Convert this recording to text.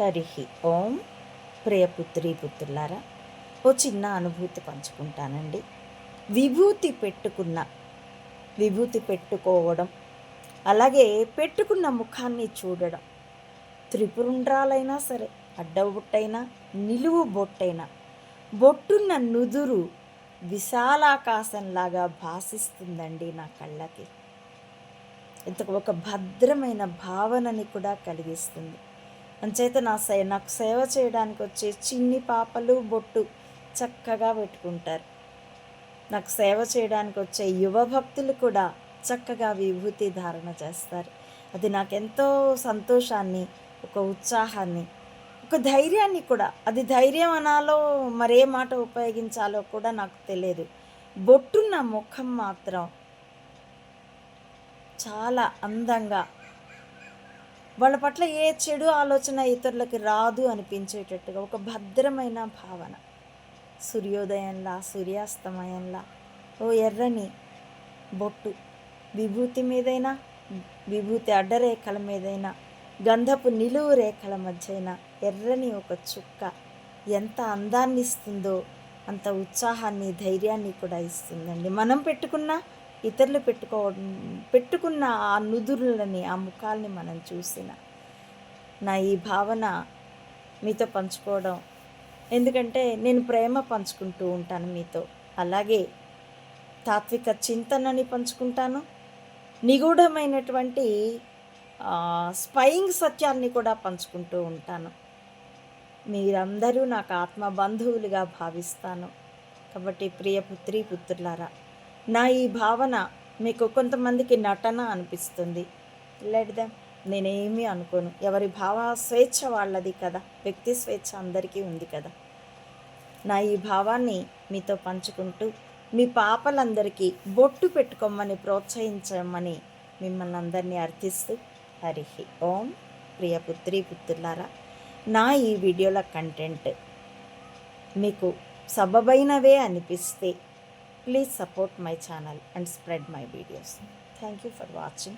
హరి ఓం. ప్రియపుత్రి పుత్రులారా ఓ చిన్న అనుభూతి పంచుకుంటానండి. విభూతి పెట్టుకున్న విభూతి పెట్టుకోవడం అలాగే పెట్టుకున్న ముఖాన్ని చూడడం త్రిపురుండ్రాలైనా సరే అడ్డబొట్టైనా నిలువు బొట్టైనా బొట్టున్న నుదురు విశాలాకాశంలాగా భాసిస్తుందండి నా కళ్ళకి. ఇంత ఒక భద్రమైన భావనని కూడా కలిగిస్తుంది. అంచేత నా సే నాకు సేవ చేయడానికి వచ్చే చిన్ని పాపలు బొట్టు చక్కగా పెట్టుకుంటారు. నాకు సేవ చేయడానికి వచ్చే యువ భక్తులు కూడా చక్కగా విభూతి ధారణ చేస్తారు. అది నాకెంతో సంతోషాన్ని ఒక ఉత్సాహాన్ని ఒక ధైర్యాన్ని కూడా. అది ధైర్యం అనాలో మరే మాట ఉపయోగించాలో కూడా నాకు తెలియదు. బొట్టున్న ముఖం మాత్రం చాలా అందంగా వాళ్ళ పట్ల ఏ చెడు ఆలోచన ఇతరులకి రాదు అనిపించేటట్టుగా ఒక భద్రమైన భావన. సూర్యోదయంలా సూర్యాస్తమయంలా ఓ ఎర్రని బొట్టు. విభూతి మీదైనా విభూతి అడ్డరేఖల మీదైనా గంధపు నిలువు రేఖల మధ్యన ఎర్రని ఒక చుక్క ఎంత అందాన్ని ఇస్తుందో అంత ఉత్సాహాన్ని ధైర్యాన్ని కూడా ఇస్తుందండి. మనం పెట్టుకున్న ఇతరులు పెట్టుకోవడం పెట్టుకున్న ఆ నుదురులని ఆ ముఖాల్ని మనం చూసిన నా ఈ భావన మీతో పంచుకోవడం. ఎందుకంటే నేను ప్రేమ పంచుకుంటూ ఉంటాను మీతో. అలాగే తాత్విక చింతనని పంచుకుంటాను. నిగూఢమైనటువంటి స్పయింగ్ సత్యాన్ని కూడా పంచుకుంటూ ఉంటాను. మీరందరూ నాకు ఆత్మ బంధువులుగా భావిస్తాను. కాబట్టి ప్రియ పుత్రి పుత్రులారా నా ఈ భావన మీకు కొంతమందికి నటన అనిపిస్తుంది. లెడ్దాం నేనేమీ అనుకోను. ఎవరి భావ స్వేచ్ఛ వాళ్ళది కదా. వ్యక్తి స్వేచ్ఛ అందరికీ ఉంది కదా. నా ఈ భావాన్ని మీతో పంచుకుంటూ మీ పాపలందరికీ బొట్టు పెట్టుకోమని ప్రోత్సహించమని మిమ్మల్ని అందరినీ అర్థిస్తూ హరిహి ఓం. ప్రియ పుత్రి పుత్రులారా నా ఈ వీడియోల కంటెంట్ మీకు సబబైనవే అనిపిస్తే Please support my channel and spread my videos. Thank you for watching.